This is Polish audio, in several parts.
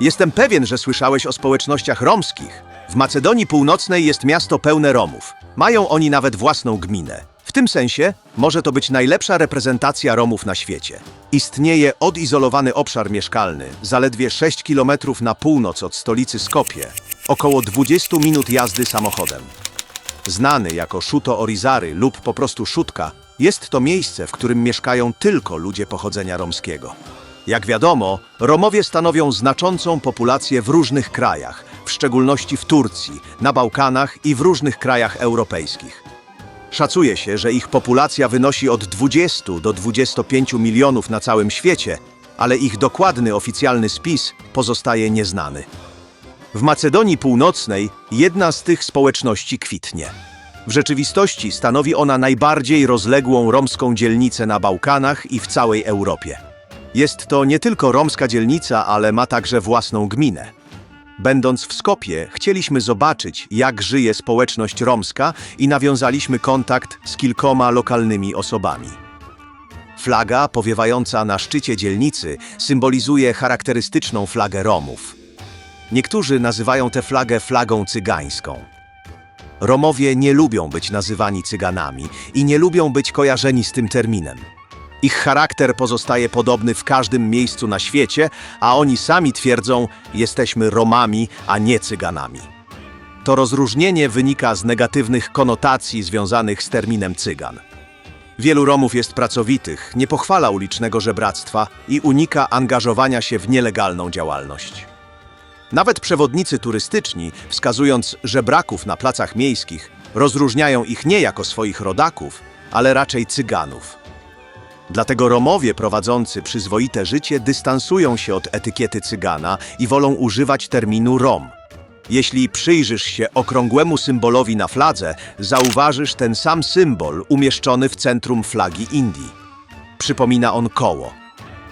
Jestem pewien, że słyszałeś o społecznościach romskich. W Macedonii Północnej jest miasto pełne Romów. Mają oni nawet własną gminę. W tym sensie może to być najlepsza reprezentacja Romów na świecie. Istnieje odizolowany obszar mieszkalny, zaledwie 6 km na północ od stolicy Skopje, około 20 minut jazdy samochodem. Znany jako Szuto Orizary lub po prostu Szutka, jest to miejsce, w którym mieszkają tylko ludzie pochodzenia romskiego. Jak wiadomo, Romowie stanowią znaczącą populację w różnych krajach, w szczególności w Turcji, na Bałkanach i w różnych krajach europejskich. Szacuje się, że ich populacja wynosi od 20 do 25 milionów na całym świecie, ale ich dokładny oficjalny spis pozostaje nieznany. W Macedonii Północnej jedna z tych społeczności kwitnie. W rzeczywistości stanowi ona najbardziej rozległą romską dzielnicę na Bałkanach i w całej Europie. Jest to nie tylko romska dzielnica, ale ma także własną gminę. Będąc w Skopie, chcieliśmy zobaczyć, jak żyje społeczność romska i nawiązaliśmy kontakt z kilkoma lokalnymi osobami. Flaga powiewająca na szczycie dzielnicy symbolizuje charakterystyczną flagę Romów. Niektórzy nazywają tę flagę flagą cygańską. Romowie nie lubią być nazywani cyganami i nie lubią być kojarzeni z tym terminem. Ich charakter pozostaje podobny w każdym miejscu na świecie, a oni sami twierdzą, jesteśmy Romami, a nie cyganami. To rozróżnienie wynika z negatywnych konotacji związanych z terminem cygan. Wielu Romów jest pracowitych, nie pochwala ulicznego żebractwa i unika angażowania się w nielegalną działalność. Nawet przewodnicy turystyczni, wskazując żebraków na placach miejskich, rozróżniają ich nie jako swoich rodaków, ale raczej cyganów. Dlatego Romowie prowadzący przyzwoite życie dystansują się od etykiety cygana i wolą używać terminu Rom. Jeśli przyjrzysz się okrągłemu symbolowi na fladze, zauważysz ten sam symbol umieszczony w centrum flagi Indii. Przypomina on koło.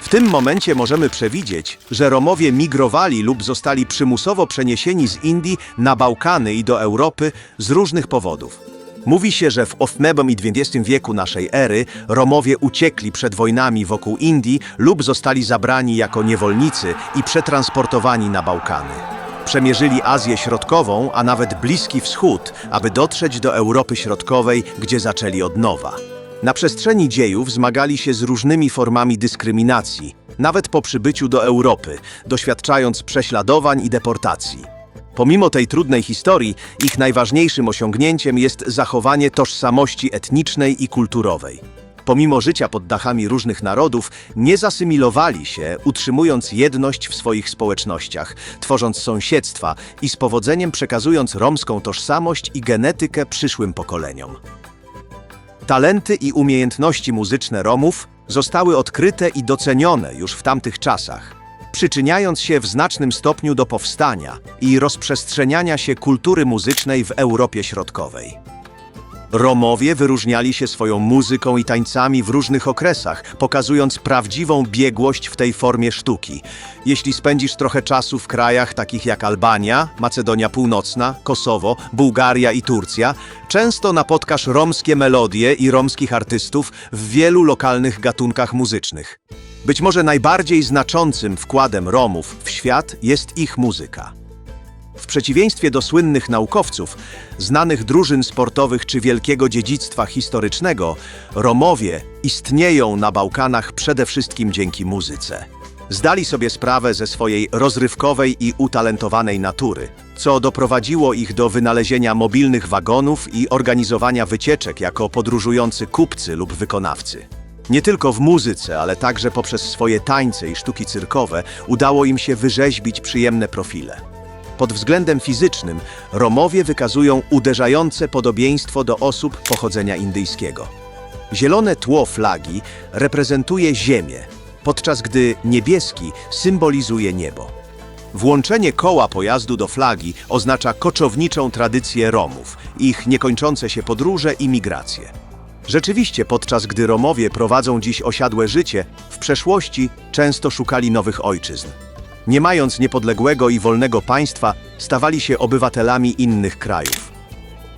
W tym momencie możemy przewidzieć, że Romowie migrowali lub zostali przymusowo przeniesieni z Indii na Bałkany i do Europy z różnych powodów. Mówi się, że w VIII i XX wieku naszej ery Romowie uciekli przed wojnami wokół Indii lub zostali zabrani jako niewolnicy i przetransportowani na Bałkany. Przemierzyli Azję Środkową, a nawet Bliski Wschód, aby dotrzeć do Europy Środkowej, gdzie zaczęli od nowa. Na przestrzeni dziejów zmagali się z różnymi formami dyskryminacji, nawet po przybyciu do Europy, doświadczając prześladowań i deportacji. Pomimo tej trudnej historii, ich najważniejszym osiągnięciem jest zachowanie tożsamości etnicznej i kulturowej. Pomimo życia pod dachami różnych narodów, nie zasymilowali się, utrzymując jedność w swoich społecznościach, tworząc sąsiedztwa i z powodzeniem przekazując romską tożsamość i genetykę przyszłym pokoleniom. Talenty i umiejętności muzyczne Romów zostały odkryte i docenione już w tamtych czasach, przyczyniając się w znacznym stopniu do powstania i rozprzestrzeniania się kultury muzycznej w Europie Środkowej. Romowie wyróżniali się swoją muzyką i tańcami w różnych okresach, pokazując prawdziwą biegłość w tej formie sztuki. Jeśli spędzisz trochę czasu w krajach takich jak Albania, Macedonia Północna, Kosowo, Bułgaria i Turcja, często napotkasz romskie melodie i romskich artystów w wielu lokalnych gatunkach muzycznych. Być może najbardziej znaczącym wkładem Romów w świat jest ich muzyka. W przeciwieństwie do słynnych naukowców, znanych drużyn sportowych czy wielkiego dziedzictwa historycznego, Romowie istnieją na Bałkanach przede wszystkim dzięki muzyce. Zdali sobie sprawę ze swojej rozrywkowej i utalentowanej natury, co doprowadziło ich do wynalezienia mobilnych wagonów i organizowania wycieczek jako podróżujący kupcy lub wykonawcy. Nie tylko w muzyce, ale także poprzez swoje tańce i sztuki cyrkowe udało im się wyrzeźbić przyjemne profile. Pod względem fizycznym Romowie wykazują uderzające podobieństwo do osób pochodzenia indyjskiego. Zielone tło flagi reprezentuje ziemię, podczas gdy niebieski symbolizuje niebo. Włączenie koła pojazdu do flagi oznacza koczowniczą tradycję Romów, ich niekończące się podróże i migracje. Rzeczywiście, podczas gdy Romowie prowadzą dziś osiadłe życie, w przeszłości często szukali nowych ojczyzn. Nie mając niepodległego i wolnego państwa, stawali się obywatelami innych krajów.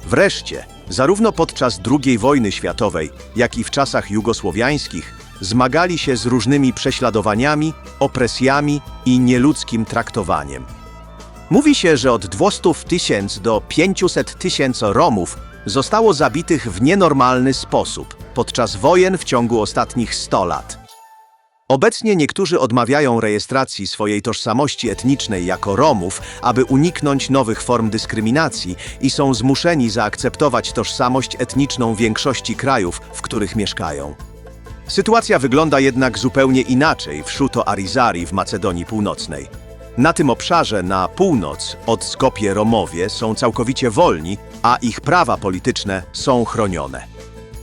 Wreszcie, zarówno podczas II wojny światowej, jak i w czasach jugosłowiańskich, zmagali się z różnymi prześladowaniami, opresjami i nieludzkim traktowaniem. Mówi się, że od 200 tysięcy do 500 tysięcy Romów zostało zabitych w nienormalny sposób podczas wojen w ciągu ostatnich 100 lat. Obecnie niektórzy odmawiają rejestracji swojej tożsamości etnicznej jako Romów, aby uniknąć nowych form dyskryminacji i są zmuszeni zaakceptować tożsamość etniczną większości krajów, w których mieszkają. Sytuacja wygląda jednak zupełnie inaczej w Szuto Arizari w Macedonii Północnej. Na tym obszarze na północ od Skopje Romowie są całkowicie wolni, a ich prawa polityczne są chronione.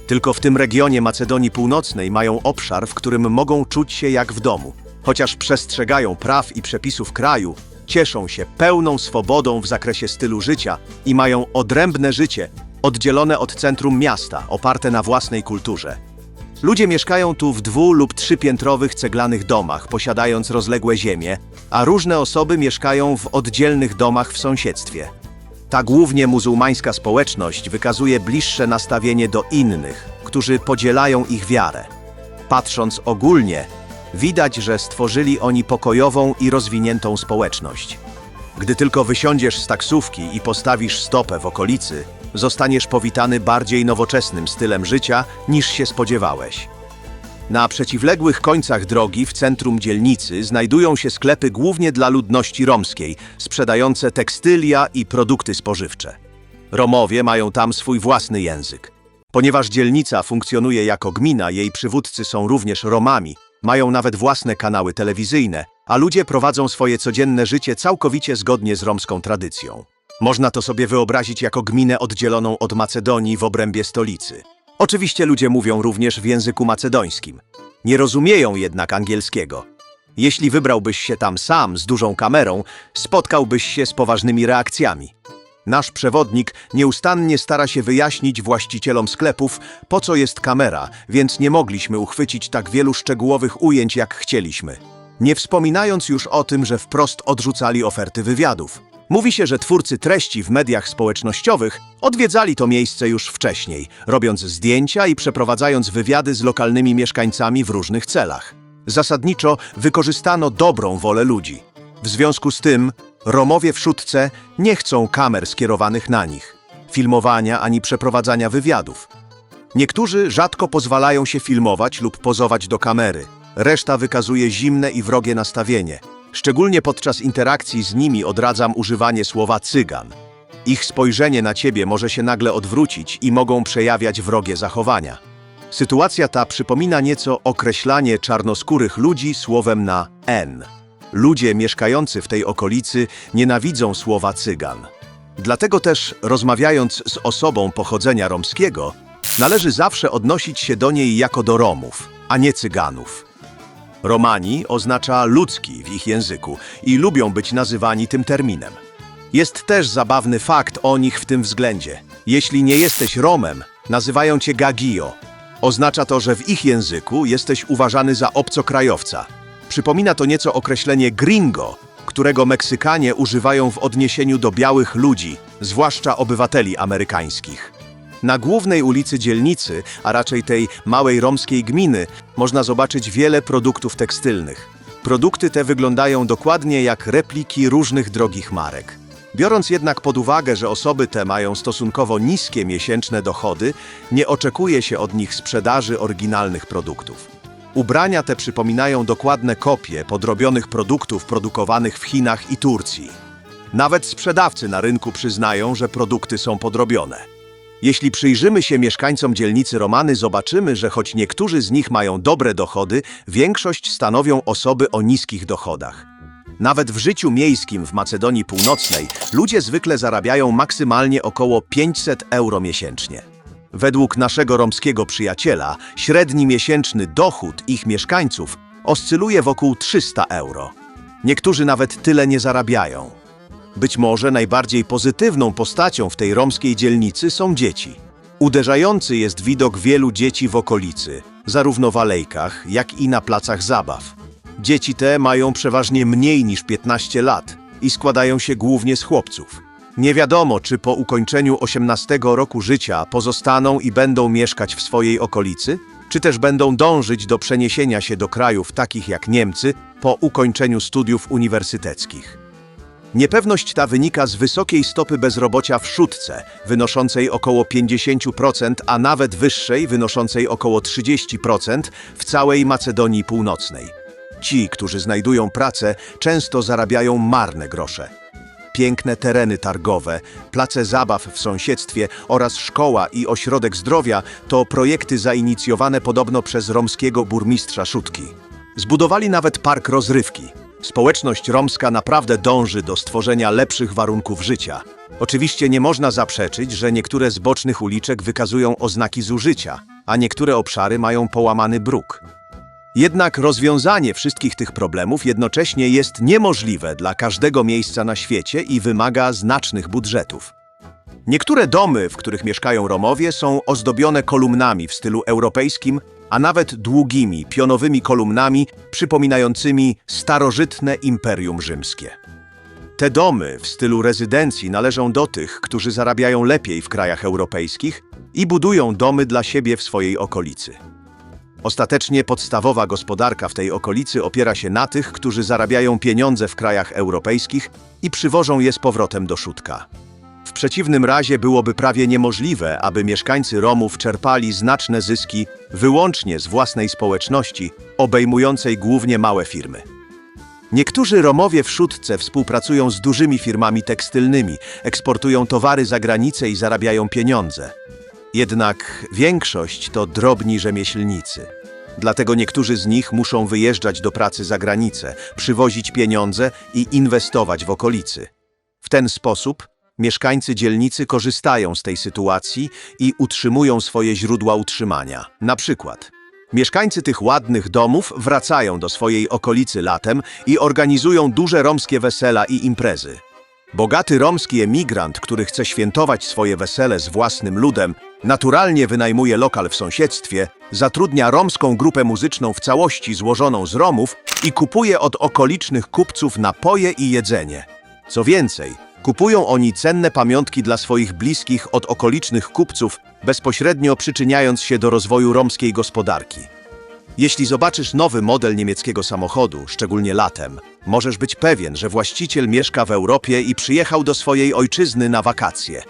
Tylko w tym regionie Macedonii Północnej mają obszar, w którym mogą czuć się jak w domu. Chociaż przestrzegają praw i przepisów kraju, cieszą się pełną swobodą w zakresie stylu życia i mają odrębne życie, oddzielone od centrum miasta, oparte na własnej kulturze. Ludzie mieszkają tu w dwu- lub trzypiętrowych ceglanych domach, posiadając rozległe ziemie, a różne osoby mieszkają w oddzielnych domach w sąsiedztwie. Ta głównie muzułmańska społeczność wykazuje bliższe nastawienie do innych, którzy podzielają ich wiarę. Patrząc ogólnie, widać, że stworzyli oni pokojową i rozwiniętą społeczność. Gdy tylko wysiądziesz z taksówki i postawisz stopę w okolicy, zostaniesz powitany bardziej nowoczesnym stylem życia niż się spodziewałeś. Na przeciwległych końcach drogi w centrum dzielnicy znajdują się sklepy głównie dla ludności romskiej, sprzedające tekstylia i produkty spożywcze. Romowie mają tam swój własny język. Ponieważ dzielnica funkcjonuje jako gmina, jej przywódcy są również Romami, mają nawet własne kanały telewizyjne, a ludzie prowadzą swoje codzienne życie całkowicie zgodnie z romską tradycją. Można to sobie wyobrazić jako gminę oddzieloną od Macedonii w obrębie stolicy. Oczywiście ludzie mówią również w języku macedońskim. Nie rozumieją jednak angielskiego. Jeśli wybrałbyś się tam sam z dużą kamerą, spotkałbyś się z poważnymi reakcjami. Nasz przewodnik nieustannie stara się wyjaśnić właścicielom sklepów, po co jest kamera, więc nie mogliśmy uchwycić tak wielu szczegółowych ujęć, jak chcieliśmy. Nie wspominając już o tym, że wprost odrzucali oferty wywiadów. Mówi się, że twórcy treści w mediach społecznościowych odwiedzali to miejsce już wcześniej, robiąc zdjęcia i przeprowadzając wywiady z lokalnymi mieszkańcami w różnych celach. Zasadniczo wykorzystano dobrą wolę ludzi. W związku z tym Romowie w Szutce nie chcą kamer skierowanych na nich, filmowania ani przeprowadzania wywiadów. Niektórzy rzadko pozwalają się filmować lub pozować do kamery. Reszta wykazuje zimne i wrogie nastawienie. Szczególnie podczas interakcji z nimi odradzam używanie słowa cygan. Ich spojrzenie na ciebie może się nagle odwrócić i mogą przejawiać wrogie zachowania. Sytuacja ta przypomina nieco określanie czarnoskórych ludzi słowem na N. Ludzie mieszkający w tej okolicy nienawidzą słowa cygan. Dlatego też, rozmawiając z osobą pochodzenia romskiego, należy zawsze odnosić się do niej jako do Romów, a nie Cyganów. Romani oznacza ludzki w ich języku i lubią być nazywani tym terminem. Jest też zabawny fakt o nich w tym względzie. Jeśli nie jesteś Romem, nazywają cię Gagio. Oznacza to, że w ich języku jesteś uważany za obcokrajowca. Przypomina to nieco określenie gringo, którego Meksykanie używają w odniesieniu do białych ludzi, zwłaszcza obywateli amerykańskich. Na głównej ulicy dzielnicy, a raczej tej małej romskiej gminy, można zobaczyć wiele produktów tekstylnych. Produkty te wyglądają dokładnie jak repliki różnych drogich marek. Biorąc jednak pod uwagę, że osoby te mają stosunkowo niskie miesięczne dochody, nie oczekuje się od nich sprzedaży oryginalnych produktów. Ubrania te przypominają dokładne kopie podrobionych produktów produkowanych w Chinach i Turcji. Nawet sprzedawcy na rynku przyznają, że produkty są podrobione. Jeśli przyjrzymy się mieszkańcom dzielnicy Romany, zobaczymy, że choć niektórzy z nich mają dobre dochody, większość stanowią osoby o niskich dochodach. Nawet w życiu miejskim w Macedonii Północnej ludzie zwykle zarabiają maksymalnie około 500 euro miesięcznie. Według naszego romskiego przyjaciela, średni miesięczny dochód ich mieszkańców oscyluje wokół 300 euro. Niektórzy nawet tyle nie zarabiają. Być może najbardziej pozytywną postacią w tej romskiej dzielnicy są dzieci. Uderzający jest widok wielu dzieci w okolicy, zarówno w alejkach, jak i na placach zabaw. Dzieci te mają przeważnie mniej niż 15 lat i składają się głównie z chłopców. Nie wiadomo, czy po ukończeniu 18 roku życia pozostaną i będą mieszkać w swojej okolicy, czy też będą dążyć do przeniesienia się do krajów takich jak Niemcy po ukończeniu studiów uniwersyteckich. Niepewność ta wynika z wysokiej stopy bezrobocia w Szutce, wynoszącej około 50%, a nawet wyższej, wynoszącej około 30% w całej Macedonii Północnej. Ci, którzy znajdują pracę, często zarabiają marne grosze. Piękne tereny targowe, place zabaw w sąsiedztwie oraz szkoła i ośrodek zdrowia to projekty zainicjowane podobno przez romskiego burmistrza Szutki. Zbudowali nawet park rozrywki. Społeczność romska naprawdę dąży do stworzenia lepszych warunków życia. Oczywiście nie można zaprzeczyć, że niektóre z bocznych uliczek wykazują oznaki zużycia, a niektóre obszary mają połamany bruk. Jednak rozwiązanie wszystkich tych problemów jednocześnie jest niemożliwe dla każdego miejsca na świecie i wymaga znacznych budżetów. Niektóre domy, w których mieszkają Romowie, są ozdobione kolumnami w stylu europejskim, a nawet długimi, pionowymi kolumnami przypominającymi starożytne Imperium Rzymskie. Te domy w stylu rezydencji należą do tych, którzy zarabiają lepiej w krajach europejskich i budują domy dla siebie w swojej okolicy. Ostatecznie podstawowa gospodarka w tej okolicy opiera się na tych, którzy zarabiają pieniądze w krajach europejskich i przywożą je z powrotem do Szutka. Przeciwnym razie byłoby prawie niemożliwe, aby mieszkańcy Romów czerpali znaczne zyski wyłącznie z własnej społeczności, obejmującej głównie małe firmy. Niektórzy Romowie w Szutce współpracują z dużymi firmami tekstylnymi, eksportują towary za granicę i zarabiają pieniądze. Jednak większość to drobni rzemieślnicy. Dlatego niektórzy z nich muszą wyjeżdżać do pracy za granicę, przywozić pieniądze i inwestować w okolicy. W ten sposób mieszkańcy dzielnicy korzystają z tej sytuacji i utrzymują swoje źródła utrzymania. Na przykład mieszkańcy tych ładnych domów wracają do swojej okolicy latem i organizują duże romskie wesela i imprezy. Bogaty romski emigrant, który chce świętować swoje wesele z własnym ludem, naturalnie wynajmuje lokal w sąsiedztwie, zatrudnia romską grupę muzyczną w całości złożoną z Romów i kupuje od okolicznych kupców napoje i jedzenie. Co więcej, kupują oni cenne pamiątki dla swoich bliskich od okolicznych kupców, bezpośrednio przyczyniając się do rozwoju romskiej gospodarki. Jeśli zobaczysz nowy model niemieckiego samochodu, szczególnie latem, możesz być pewien, że właściciel mieszka w Europie i przyjechał do swojej ojczyzny na wakacje.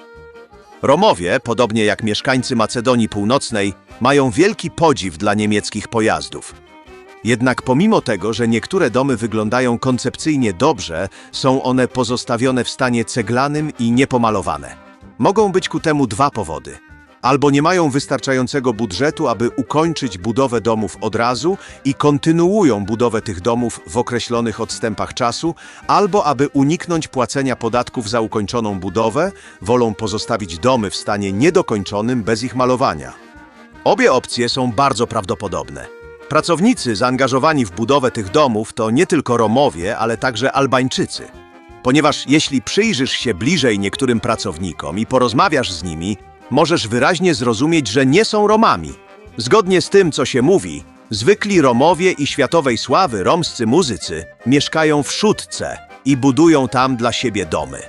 Romowie, podobnie jak mieszkańcy Macedonii Północnej, mają wielki podziw dla niemieckich pojazdów. Jednak pomimo tego, że niektóre domy wyglądają koncepcyjnie dobrze, są one pozostawione w stanie ceglanym i niepomalowane. Mogą być ku temu dwa powody. Albo nie mają wystarczającego budżetu, aby ukończyć budowę domów od razu i kontynuują budowę tych domów w określonych odstępach czasu, albo aby uniknąć płacenia podatków za ukończoną budowę, wolą pozostawić domy w stanie niedokończonym bez ich malowania. Obie opcje są bardzo prawdopodobne. Pracownicy zaangażowani w budowę tych domów to nie tylko Romowie, ale także Albańczycy. Ponieważ jeśli przyjrzysz się bliżej niektórym pracownikom i porozmawiasz z nimi, możesz wyraźnie zrozumieć, że nie są Romami. Zgodnie z tym, co się mówi, zwykli Romowie i światowej sławy romscy muzycy mieszkają w Szutce i budują tam dla siebie domy.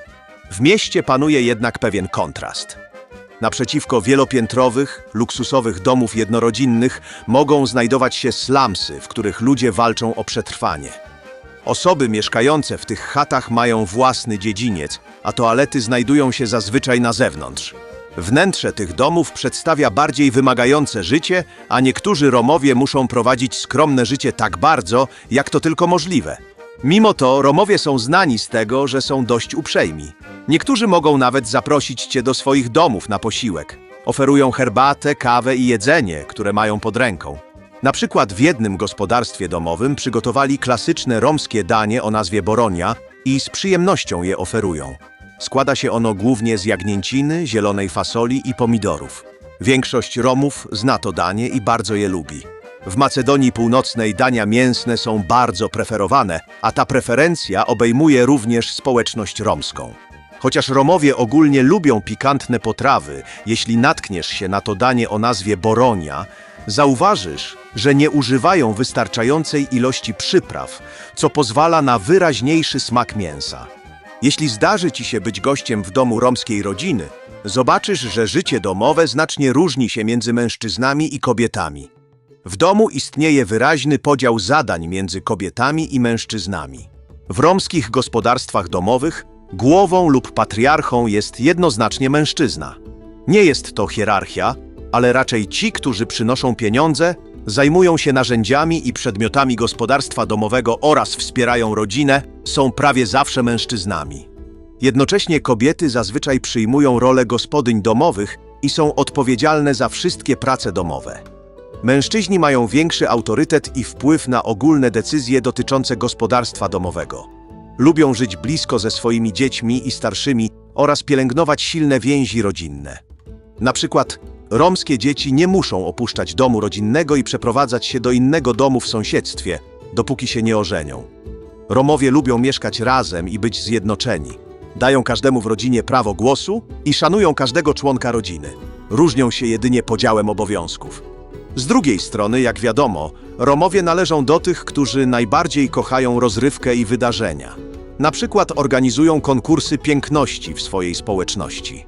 W mieście panuje jednak pewien kontrast. Naprzeciwko wielopiętrowych, luksusowych domów jednorodzinnych mogą znajdować się slumsy, w których ludzie walczą o przetrwanie. Osoby mieszkające w tych chatach mają własny dziedziniec, a toalety znajdują się zazwyczaj na zewnątrz. Wnętrze tych domów przedstawia bardziej wymagające życie, a niektórzy Romowie muszą prowadzić skromne życie tak bardzo, jak to tylko możliwe. Mimo to Romowie są znani z tego, że są dość uprzejmi. Niektórzy mogą nawet zaprosić cię do swoich domów na posiłek. Oferują herbatę, kawę i jedzenie, które mają pod ręką. Na przykład w jednym gospodarstwie domowym przygotowali klasyczne romskie danie o nazwie boronia i z przyjemnością je oferują. Składa się ono głównie z jagnięciny, zielonej fasoli i pomidorów. Większość Romów zna to danie i bardzo je lubi. W Macedonii Północnej dania mięsne są bardzo preferowane, a ta preferencja obejmuje również społeczność romską. Chociaż Romowie ogólnie lubią pikantne potrawy, jeśli natkniesz się na to danie o nazwie boronia, zauważysz, że nie używają wystarczającej ilości przypraw, co pozwala na wyraźniejszy smak mięsa. Jeśli zdarzy ci się być gościem w domu romskiej rodziny, zobaczysz, że życie domowe znacznie różni się między mężczyznami i kobietami. W domu istnieje wyraźny podział zadań między kobietami i mężczyznami. W romskich gospodarstwach domowych głową lub patriarchą jest jednoznacznie mężczyzna. Nie jest to hierarchia, ale raczej ci, którzy przynoszą pieniądze, zajmują się narzędziami i przedmiotami gospodarstwa domowego oraz wspierają rodzinę, są prawie zawsze mężczyznami. Jednocześnie kobiety zazwyczaj przyjmują rolę gospodyń domowych i są odpowiedzialne za wszystkie prace domowe. Mężczyźni mają większy autorytet i wpływ na ogólne decyzje dotyczące gospodarstwa domowego. Lubią żyć blisko ze swoimi dziećmi i starszymi oraz pielęgnować silne więzi rodzinne. Na przykład, romskie dzieci nie muszą opuszczać domu rodzinnego i przeprowadzać się do innego domu w sąsiedztwie, dopóki się nie ożenią. Romowie lubią mieszkać razem i być zjednoczeni. Dają każdemu w rodzinie prawo głosu i szanują każdego członka rodziny. Różnią się jedynie podziałem obowiązków. Z drugiej strony, jak wiadomo, Romowie należą do tych, którzy najbardziej kochają rozrywkę i wydarzenia. Na przykład organizują konkursy piękności w swojej społeczności.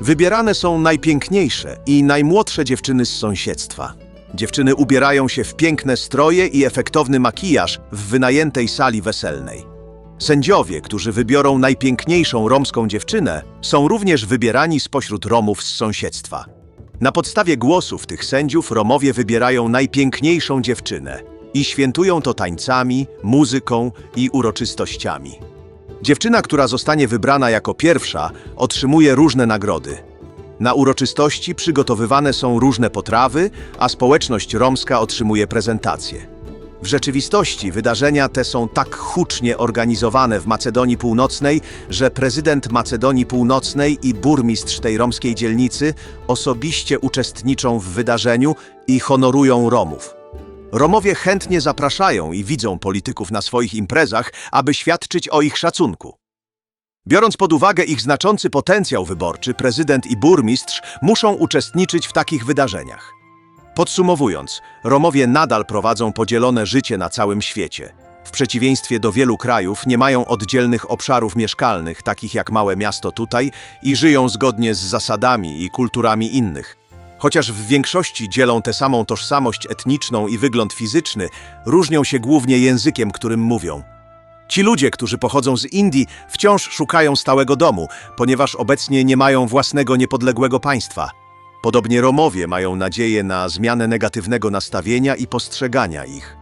Wybierane są najpiękniejsze i najmłodsze dziewczyny z sąsiedztwa. Dziewczyny ubierają się w piękne stroje i efektowny makijaż w wynajętej sali weselnej. Sędziowie, którzy wybiorą najpiękniejszą romską dziewczynę, są również wybierani spośród Romów z sąsiedztwa. Na podstawie głosów tych sędziów Romowie wybierają najpiękniejszą dziewczynę i świętują to tańcami, muzyką i uroczystościami. Dziewczyna, która zostanie wybrana jako pierwsza, otrzymuje różne nagrody. Na uroczystości przygotowywane są różne potrawy, a społeczność romska otrzymuje prezentacje. W rzeczywistości wydarzenia te są tak hucznie organizowane w Macedonii Północnej, że prezydent Macedonii Północnej i burmistrz tej romskiej dzielnicy osobiście uczestniczą w wydarzeniu i honorują Romów. Romowie chętnie zapraszają i widzą polityków na swoich imprezach, aby świadczyć o ich szacunku. Biorąc pod uwagę ich znaczący potencjał wyborczy, prezydent i burmistrz muszą uczestniczyć w takich wydarzeniach. Podsumowując, Romowie nadal prowadzą podzielone życie na całym świecie. W przeciwieństwie do wielu krajów nie mają oddzielnych obszarów mieszkalnych, takich jak małe miasto tutaj, i żyją zgodnie z zasadami i kulturami innych. Chociaż w większości dzielą tę samą tożsamość etniczną i wygląd fizyczny, różnią się głównie językiem, którym mówią. Ci ludzie, którzy pochodzą z Indii, wciąż szukają stałego domu, ponieważ obecnie nie mają własnego niepodległego państwa. Podobnie Romowie mają nadzieję na zmianę negatywnego nastawienia i postrzegania ich.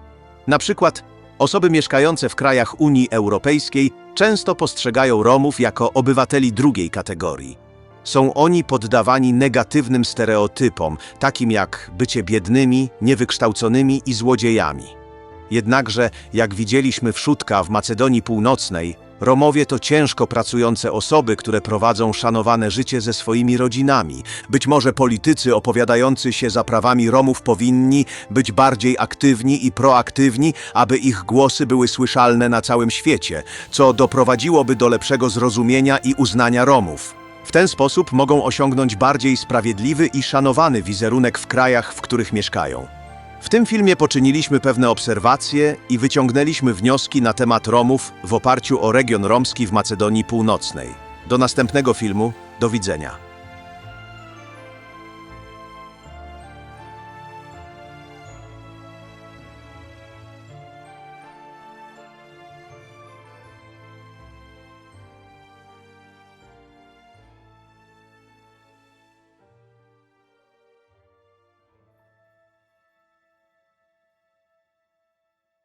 Na przykład osoby mieszkające w krajach Unii Europejskiej często postrzegają Romów jako obywateli drugiej kategorii. Są oni poddawani negatywnym stereotypom, takim jak bycie biednymi, niewykształconymi i złodziejami. Jednakże, jak widzieliśmy w Szutka w Macedonii Północnej, Romowie to ciężko pracujące osoby, które prowadzą szanowane życie ze swoimi rodzinami. Być może politycy opowiadający się za prawami Romów powinni być bardziej aktywni i proaktywni, aby ich głosy były słyszalne na całym świecie, co doprowadziłoby do lepszego zrozumienia i uznania Romów. W ten sposób mogą osiągnąć bardziej sprawiedliwy i szanowany wizerunek w krajach, w których mieszkają. W tym filmie poczyniliśmy pewne obserwacje i wyciągnęliśmy wnioski na temat Romów w oparciu o region romski w Macedonii Północnej. Do następnego filmu, do widzenia.